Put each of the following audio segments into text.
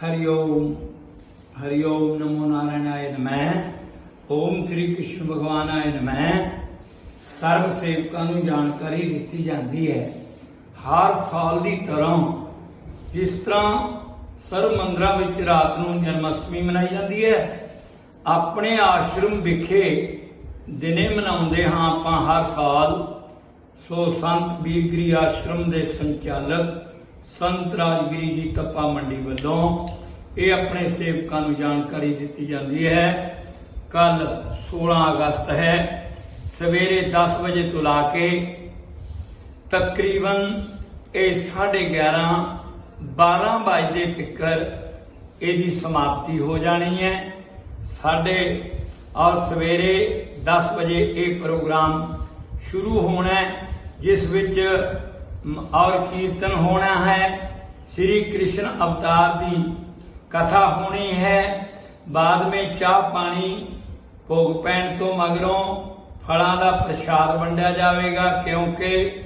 हरि ओम हरि ओम नमो नारायणाय नमः। ओम ਸ੍ਰੀ ਕ੍ਰਿਸ਼ਨ ਭਗਵਾਨਾय ਨਮः ਸਰਬ ਸੇਵਕਾਂ ਨੂੰ ਜਾਣਕਾਰੀ ਦਿੱਤੀ ਜਾਂਦੀ ਹੈ ਹਰ ਸਾਲ ਦੀ ਤਰ੍ਹਾਂ ਜਿਸ ਤਰ੍ਹਾਂ ਸਰਬ ਮੰਦਰਾਂ ਵਿੱਚ ਰਾਤ ਨੂੰ ਜਨਮਸ਼ਟਮੀ ਮਨਾਈ ਜਾਂਦੀ ਹੈ ਆਪਣੇ ਆਸ਼ਰਮ ਵਿਖੇ ਦਿਨੇ ਮਨਾਉਂਦੇ ਹਾਂ ਆਪਾਂ ਹਰ ਸਾਲ ਸੋ ਸੰਤ ਬੀਗਰੀ ਆਸ਼ਰਮ ਦੇ ਸੰਚਾਲਕ ਸੰਤ ਰਾਜਗਿਰੀ ਜੀ ਤੱਪਾ ਮੰਡੀ ਵੱਲੋਂ ਇਹ ਆਪਣੇ ਸੇਵਕਾਂ ਨੂੰ ਜਾਣਕਾਰੀ ਦਿੱਤੀ ਜਾਂਦੀ ਹੈ। ਕੱਲ 16 ਅਗਸਤ ਹੈ। ਸਵੇਰੇ 10 ਵਜੇ ਤੋਂ ਲਾ ਕੇ ਤਕਰੀਬਨ ਇਹ 11:30 12 ਵਜੇ ਤੱਕ ਇਹਦੀ ਸਮਾਪਤੀ ਹੋ ਜਾਣੀ ਹੈ। ਸਾਡੇ ਔਰ ਸਵੇਰੇ 10 ਵਜੇ ਇਹ ਪ੍ਰੋਗਰਾਮ ਸ਼ੁਰੂ ਹੋਣਾ ਹੈ, ਜਿਸ ਵਿੱਚ ਔਰ ਕੀਰਤਨ ਹੋਣਾ ਹੈ। ਸ੍ਰੀ ਕ੍ਰਿਸ਼ਨ ਅਵਤਾਰ ਦੀ ਕਥਾ ਹੋਣੀ ਹੈ। ਬਾਅਦ ਵਿੱਚ ਚਾਹ ਪਾਣੀ ਭੋਗ ਪੈਣ ਤੋਂ ਮਗਰੋਂ ਫਲਾਂ ਦਾ ਪ੍ਰਸ਼ਾਦ ਵੰਡਿਆ ਜਾਵੇਗਾ, ਕਿਉਂਕਿ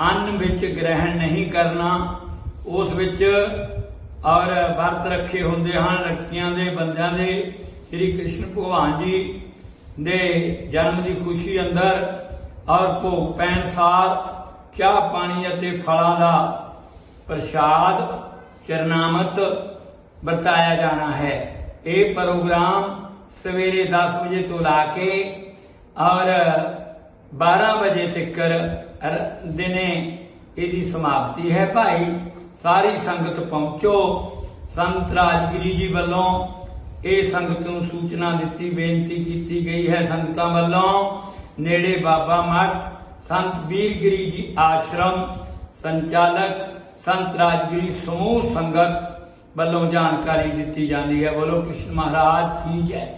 ਅੰਨ ਵਿੱਚ ਗ੍ਰਹਿਣ ਨਹੀਂ ਕਰਨਾ। ਉਸ ਵਿੱਚ ਔਰ ਵਰਤ ਰੱਖੇ ਹੁੰਦੇ ਹਨ ਲੜਕੀਆਂ ਦੇ ਬੰਦਿਆਂ ਦੇ। ਸ੍ਰੀ ਕ੍ਰਿਸ਼ਨ ਭਗਵਾਨ ਜੀ ਦੇ ਜਨਮ ਦੀ ਖੁਸ਼ੀ ਅੰਦਰ ਔਰ ਭੋਗ ਪੈਣ ਸਾਰ ਚਾਹ ਪਾਣੀ ਅਤੇ ਫਲਾਂ ਦਾ ਪ੍ਰਸ਼ਾਦ ਚਰਨਾਮਤ ਵਰਤਾਇਆ ਜਾਣਾ ਹੈ? ਇਹ ਪ੍ਰੋਗਰਾਮ ਸਵੇਰੇ 10 ਵਜੇ ਤੋਂ ਲਾ ਕੇ ਔਰ 12 ਵਜੇ ਤੱਕ ਦਿਨੇ ਇਹਦੀ ਸਮਾਪਤੀ ਹੈ। ਭਾਈ, ਸਾਰੀ ਸੰਗਤ ਪਹੁੰਚੋ। ਸੰਤ ਰਾਜਗਿਰੀ ਜੀ ਵੱਲੋਂ ਇਹ ਸੰਗਤ ਨੂੰ ਸੂਚਨਾ ਦਿੱਤੀ, ਬੇਨਤੀ ਕੀਤੀ ਗਈ ਹੈ ਸੰਗਤਾਂ ਵੱਲੋਂ। ਨੇੜੇ ਬਾਬਾ ਮੱਠ ਸੰਤ ਵੀਰਗਿਰੀ ਜੀ ਆਸ਼ਰਮ, ਸੰਚਾਲਕ, ਸੰਤ ਰਾਜਗਿਰੀ ਸਮੂਹ ਸੰਗਤ ਵੱਲੋਂ ਜਾਣਕਾਰੀ ਦਿੱਤੀ ਜਾਂਦੀ ਹੈ। ਬੋਲੋ ਕ੍ਰਿਸ਼ਨ ਮਹਾਰਾਜ, ਕੀ ਜੈ?